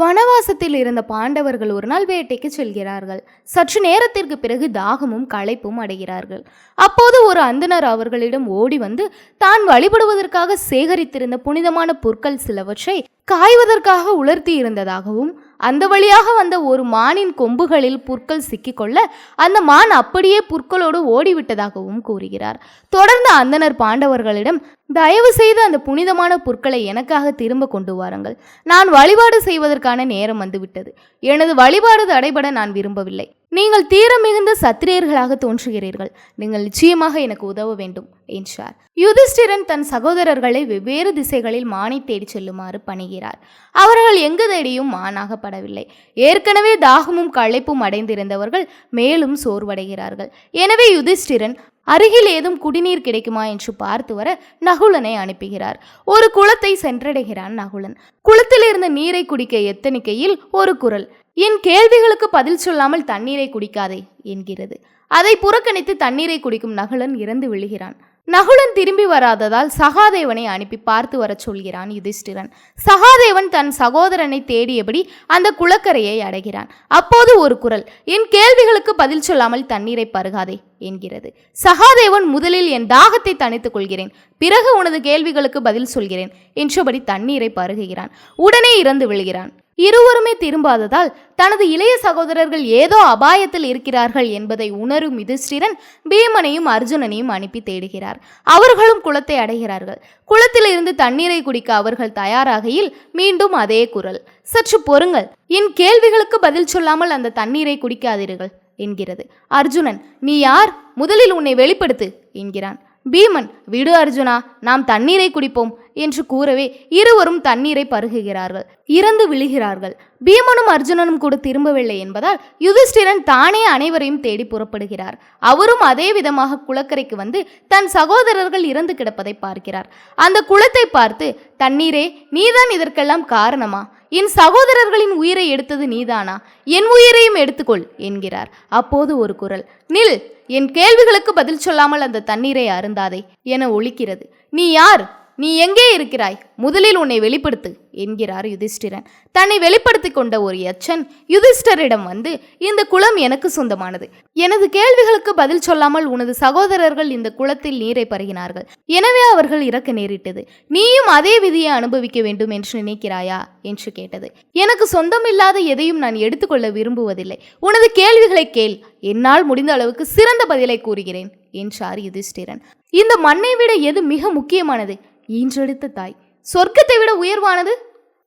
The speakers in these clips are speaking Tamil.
வனவாசத்தில் இருந்த பாண்டவர்கள் ஒரு நாள் வேட்டைக்கு செல்கிறார்கள். சற்று நேரத்திற்கு பிறகு தாகமும் களைப்பும் அடைகிறார்கள். அப்போது ஒரு அந்தனர் அவர்களிடம் ஓடி வந்து தான் வழிபடுவதற்காக சேகரித்திருந்த புனிதமான பொருட்கள் சிலவற்றை காய்வதற்காக உலர்த்தி இருந்ததாகவும் அந்த வழியாக வந்த ஒரு மானின் கொம்புகளில் புற்கள் சிக்கிக்கொள்ள அந்த மான் அப்படியே புற்களோடு ஓடிவிட்டதாகவும் கூறுகிறார். தொடர்ந்து அந்தணர் பாண்டவர்களிடம் தயவு செய்து அந்த புனிதமான புற்களை எனக்காக திரும்ப கொண்டு வாருங்கள். நான் வழிபாடு செய்வதற்கான நேரம் வந்துவிட்டது. எனது வழிபாடு தடைபட நான் விரும்பவில்லை. நீங்கள் தீர மிகுந்த சத்திரியர்களாக தோன்றுகிறீர்கள். நீங்கள் நிச்சயமாக எனக்கு உதவ வேண்டும் என்றார். யுதிஷ்டிரன் தன் சகோதரர்களை வெவ்வேறு திசைகளில் மானை தேடிச் செல்லுமாறு பணிகிறார். அவர்கள் எங்கு தேடியும் மானாகப்படவில்லை. ஏற்கனவே தாகமும் களைப்பும் அடைந்திருந்தவர்கள் மேலும் சோர்வடைகிறார்கள். எனவே யுதிஷ்டிரன் அருகில் ஏதும் குடிநீர் கிடைக்குமா என்று பார்த்து வர நகுலனை அனுப்புகிறார். ஒரு குளத்தை சென்றடைகிறான் நகுலன். குளத்தில் இருந்த நீரை குடிக்க எத்தனிக்கையில் ஒரு குரல். என் கேள்விகளுக்கு பதில் சொல்லாமல் தண்ணீரை குடிக்காதே என்கிறது. அதை புறக்கணித்து தண்ணீரை குடிக்கும் நகுலன் இறந்து விழுகிறான். நகுலன் திரும்பி வராததால் சகாதேவனை அனுப்பி பார்த்து வரச் சொல்கிறான் யுதிஷ்டிரன். சகாதேவன் தன் சகோதரனை தேடியபடி அந்த குளக்கரையை அடைகிறான். அப்போது ஒரு குரல் என் கேள்விகளுக்கு பதில் சொல்லாமல் தண்ணீரை பருகாதே என்கிறது. சகாதேவன் முதலில் என் தாகத்தை தணித்துக் கொள்கிறேன். பிறகு உனது கேள்விகளுக்கு பதில் சொல்கிறேன் என்றபடி தண்ணீரை பருகுகிறான். உடனே இறந்து விழுகிறான். இருவருமே திரும்பாததால் தனது இளைய சகோதரர்கள் ஏதோ அபாயத்தில் இருக்கிறார்கள் என்பதை உணரும் யுதிஷ்டிரன் பீமனையும் அர்ஜுனனையும் அனுப்பி தேடுகிறார். அவர்களும் குளத்தை அடைகிறார்கள். குளத்திலிருந்து தண்ணீரை குடிக்க அவர்கள் தயாராகையில் மீண்டும் அதே குரல். சற்று பொறுங்கள். என் கேள்விகளுக்கு பதில் சொல்லாமல் அந்த தண்ணீரை குடிக்காதீர்கள் என்கிறது. அர்ஜுனன் நீ யார்? முதலில் உன்னை வெளிப்படுத்து என்கிறான். பீமன் விடு அர்ஜுனா நாம் தண்ணீரை குடிப்போம். என்று கூறவே இருவரும் தண்ணீரை பருகுகிறார்கள். இறந்து விழுகிறார்கள். பீமனும் அர்ஜுனனும் கூட திரும்பவில்லை என்பதால் யுதிஷ்டிரன் தானே அனைவரையும் தேடி புறப்படுகிறார். அவரும் அதே விதமாக குளக்கரைக்கு வந்து தன் சகோதரர்கள் இறந்து கிடப்பதை பார்க்கிறார். அந்த குளத்தை பார்த்து தண்ணீரே நீதான் இதற்கெல்லாம் காரணமா? என் சகோதரர்களின் உயிரை எடுத்தது நீதானா? என் உயிரையும் எடுத்துக்கொள் என்கிறார். அப்போது ஒரு குரல் நில் என் கேள்விகளுக்கு பதில் சொல்லாமல் அந்த தண்ணீரை அருந்தாதே என ஒழிக்கிறது நீ யார்? நீ எங்கே இருக்கிறாய்? முதலில் உன்னை வெளிப்படுத்து என்கிறார் யுதிஷ்டிரன். தன்னை வெளிப்படுத்தி கொண்ட ஒரு யச்சன் யுதிஷ்டரிடம் வந்து இந்த குளம் எனக்கு சொந்தமானது. எனது கேள்விகளுக்கு பதில் சொல்லாமல் உனது சகோதரர்கள் இந்த குளத்தில் நீரை பருகினார்கள். எனவே அவர்கள் இறக்க நேரிட்டது. நீயும் அதே விதியை அனுபவிக்க வேண்டும் என்று நினைக்கிறாயா? என்று கேட்டது. எனக்கு சொந்தமில்லாத எதையும் நான் எடுத்துக்கொள்ள விரும்புவதில்லை. உனது கேள்விகளை கேள். என்னால் முடிந்த அளவுக்கு சிறந்த பதிலை கூறுகிறேன் என்றார் யுதிஷ்டிரன். இந்த மண்ணை விட எது மிக முக்கியமானது? ஈன்றெடுத்த தாய். சொர்க்கத்தை விட உயர்வானது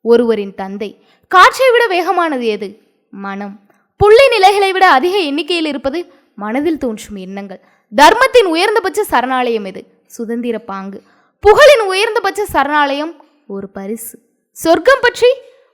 ஒருவரின் தந்தை. காற்றை விட வேகமானது எது? மனம். புள்ளி நிலைகளை விட அதிக எண்ணிக்கையில் இருப்பது மனதில் தோன்றும் எண்ணங்கள். தர்மத்தின் உயர்ந்தபட்ச சரணாலயம் எது? சுதந்திர பாங்கு. புகழின் உயர்ந்தபட்ச சரணாலயம் ஒரு பரிசு. சொர்க்கம் பற்றி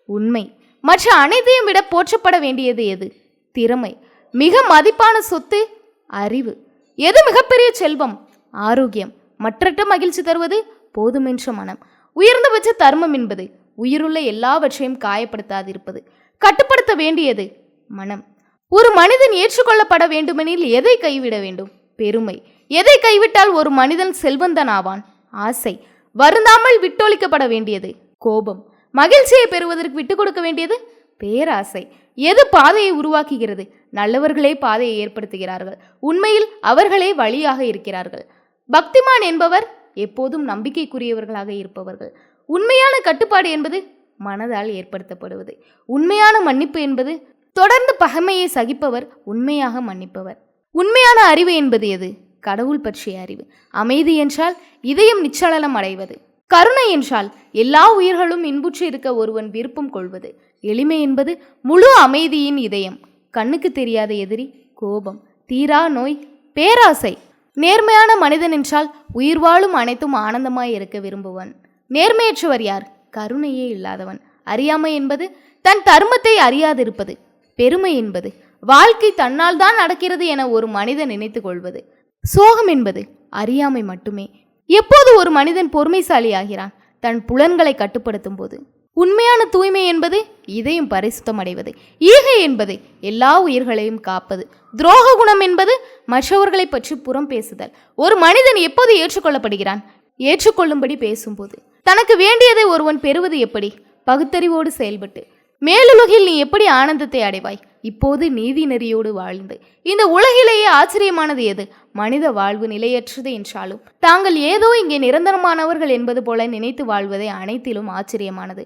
உண்மை. மற்ற அனைத்தையும் விட போற்றப்பட வேண்டியது எது? திறமை. மிக மதிப்பான சொத்து அறிவு. எது மிகப்பெரிய செல்வம்? ஆரோக்கியம். மற்றற்ற மகிழ்ச்சி தருவது போதுமென்ற மனம். உயர்ந்தபட்ச தர்மம் என்பது உயிருள்ள எல்லாவற்றையும் காயப்படுத்தாதிருப்பது. கட்டுப்படுத்த வேண்டியது மனம். ஒரு மனிதன் ஏற்றுக்கொள்ளப்பட வேண்டுமெனில் எதை கைவிட வேண்டும்? பெருமை. எதை கைவிட்டால் ஒரு மனிதன் செல்வந்தன் ஆவான் ஆசை. வருந்தாமல் விட்டொழிக்கப்பட வேண்டியது கோபம். மகிழ்ச்சியை பெறுவதற்கு விட்டுக் கொடுக்க வேண்டியது பேராசை. எது பாதையை உருவாக்குகிறது? நல்லவர்களே பாதையை ஏற்படுத்துகிறார்கள். உண்மையில் அவர்களே வழியாக இருக்கிறார்கள். பக்திமான் என்பவர் எப்போதும் நம்பிக்கைக்குரியவர்களாக இருப்பவர்கள். உண்மையான கட்டுப்பாடு என்பது மனதால் ஏற்படுத்தப்படுவது. உண்மையான மன்னிப்பு என்பது தொடர்ந்து பகைமையை சகிப்பவர் உண்மையாக மன்னிப்பவர். உண்மையான அறிவு என்பது எது? கடவுள் பற்றிய அறிவு. அமைதி என்றால் இதயம் நிச்சலனம் அடைவது. கருணை என்றால் எல்லா உயிர்களும் இன்புற்று இருக்க ஒருவன் விருப்பம் கொள்வது. எளிமை என்பது முழு அமைதியின் இதயம். கண்ணுக்கு தெரியாத எதிரி கோபம் தீரா நோய் பேராசை. நேர்மையான மனிதன் என்றால் உயிர் வாழும் அனைத்தும் ஆனந்தமாய் இருக்க விரும்புவன். நேர்மையற்றவர் யார்? கருணையே இல்லாதவன். அறியாமை என்பது தன் தர்மத்தை அறியாதிருப்பது. பெருமை என்பது வாழ்க்கை தன்னால் தான் நடக்கிறது என ஒரு மனிதன் நினைத்து கொள்வது. சோகம் என்பது அறியாமை மட்டுமே. எப்போது ஒரு மனிதன் பொறுமைசாலி ஆகிறான் தன் புலன்களை கட்டுப்படுத்தும் போது உண்மையான தூய்மை என்பது இதயம் பரிசுத்தம் அடைவது ஈகை என்பது எல்லா உயிர்களையும் காப்பது. துரோக குணம் என்பது மற்றவர்களை பற்றி புறம் பேசுதல். ஒரு மனிதன் எப்போது ஏற்றுக்கொள்ளப்படுகிறான்? ஏற்றுக்கொள்ளும்படி பேசும்போது. தனக்கு வேண்டியதை ஒருவன் பெறுவது எப்படி? பகுத்தறிவோடு செயல்பட்டு. மேலுலகில் நீ எப்படி ஆனந்தத்தை அடைவாய்? இப்போது நீதி நெறியோடு வாழ்ந்து. இந்த உலகிலேயே ஆச்சரியமானது எது? மனித வாழ்வு நிலையற்றது என்றாலும். தாங்கள் ஏதோ இங்கே நிரந்தரமானவர்கள் என்பது போல நினைத்து வாழ்வதே அனைத்திலும் ஆச்சரியமானது.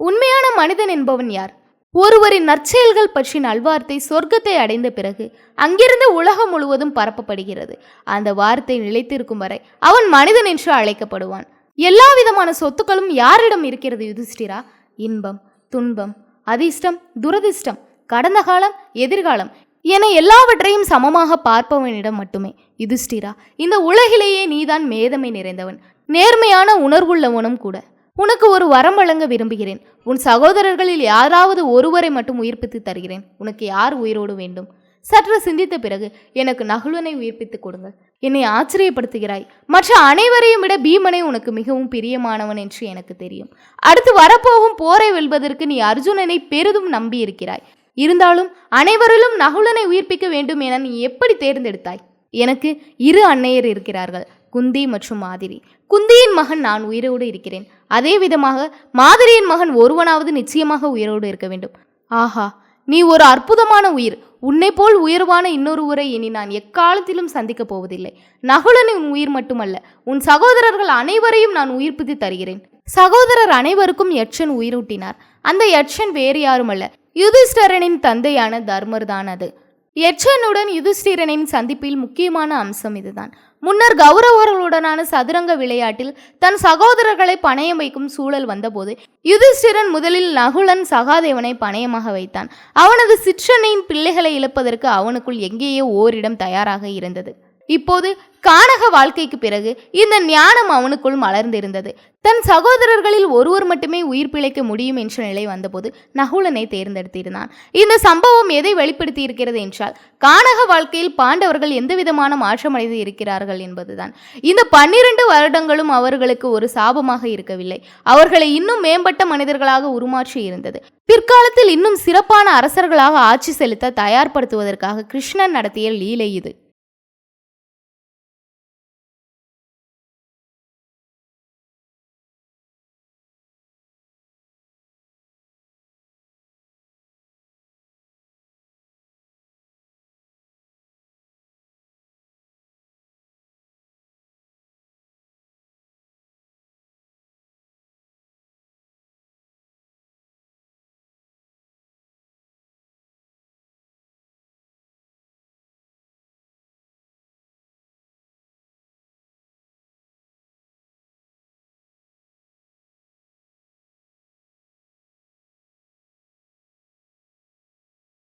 உண்மையான மனிதன் என்பவன் யார்? ஒருவரின் நற்செயல்கள் பற்றி நல்வார்த்தை சொர்க்கத்தை அடைந்த பிறகு அங்கிருந்து உலகம் முழுவதும் பரப்பப்படுகிறது. அந்த வார்த்தை நிலைத்திருக்கும் வரை அவன் மனிதன் என்று அழைக்கப்படுவான். எல்லா விதமான சொத்துக்களும் யாரிடம் இருக்கிறது யுதிஷ்டிரா? இன்பம் துன்பம் அதிர்ஷ்டம் துரதிர்ஷ்டம் கடந்த காலம் எதிர்காலம் என எல்லாவற்றையும் சமமாக பார்ப்பவனிடம் மட்டுமே. யுதிஷ்டிரா இந்த உலகிலேயே நீதான் மேதமை நிறைந்தவன். நேர்மையான உணர்வுள்ளவனும் கூட. உனக்கு ஒரு வரம் வழங்க விரும்புகிறேன். உன் சகோதரர்களில் யாராவது ஒருவரை மட்டும் உயிர்ப்பித்து தருகிறேன். உனக்கு யார் உயிரோடு வேண்டும்? சற்று சிந்தித்த பிறகு எனக்கு நகுலனை உயிர்ப்பித்து கொடுங்கள் என்னை ஆச்சரியப்படுத்துகிறாய். மற்ற அனைவரையும் விட பீமனை உனக்கு மிகவும் பிரியமானவன் என்று எனக்கு தெரியும். அடுத்து வரப்போகும் போரை வெல்வதற்கு நீ அர்ஜுனனை பெரிதும் நம்பியிருக்கிறாய். இருந்தாலும் அனைவரிலும் நகுலனை உயிர்ப்பிக்க வேண்டும் என நீ எப்படி தேர்ந்தெடுத்தாய்? எனக்கு இரு அன்னையர் இருக்கிறார்கள். குந்தி மற்றும் மாதிரி. குந்தியின் மகன் நான் உயிரோடு இருக்கிறேன். அதே விதமாக மாதிரியின் மகன் ஒருவனாவது நிச்சயமாக உயிரோடு இருக்க வேண்டும். ஆஹா நீ ஒரு அற்புதமான உயிர். உன்னை போல் உயர்வான இன்னொருவரை இனி நான் எக்காலத்திலும் சந்திக்கப் போவதில்லை. நகுலன் உன் உயிர் மட்டுமல்ல உன் சகோதரர்கள் அனைவரையும் நான் உயிர்ப்பித்து தருகிறேன். சகோதரர் அனைவருக்கும் யட்சன் உயிரூட்டினார். அந்த யட்சன் வேறு யாருமல்ல யுதிஷ்டரனின் தந்தையான தர்மர் தான் அது. யட்சனுடன் யுதிஷ்டிரனின் சந்திப்பில் முக்கியமான அம்சம் இதுதான். முன்னர் கௌரவர்களுடனான சதுரங்க விளையாட்டில் தன் சகோதரர்களை பணயம் வைக்கும் சூழல் வந்தபோது யுதிஷ்டிரன் முதலில் நகுலன் சகாதேவனை பணயமாக வைத்தான். அவனது சிற்றனின் பிள்ளைகளை இழப்பதற்கு அவனுக்குள் எங்கேயோ ஓரிடம் தயாராக இருந்தது. இப்போது கானக வாழ்க்கைக்கு பிறகு இந்த ஞானம் அவனுக்குள் மலர்ந்திருந்தது. தன் சகோதரர்களில் ஒருவர் மட்டுமே உயிர் பிழைக்க முடியும் என்ற நிலை வந்தபோது நகுலனை தேர்ந்தெடுத்திருந்தான். இந்த சம்பவம் எதை வெளிப்படுத்தி இருக்கிறது என்றால் கானக வாழ்க்கையில் பாண்டவர்கள் எந்த விதமான மாற்றமடைந்து இருக்கிறார்கள் என்பதுதான். இந்த பன்னிரண்டு வருடங்களும் அவர்களுக்கு ஒரு சாபமாக இருக்கவில்லை. அவர்களை இன்னும் மேம்பட்ட மனிதர்களாக உருமாற்றி இருந்தது. பிற்காலத்தில் இன்னும் சிறப்பான அரசர்களாக ஆட்சி செலுத்த தயார்படுத்துவதற்காக கிருஷ்ணன் நடத்திய லீலை இது.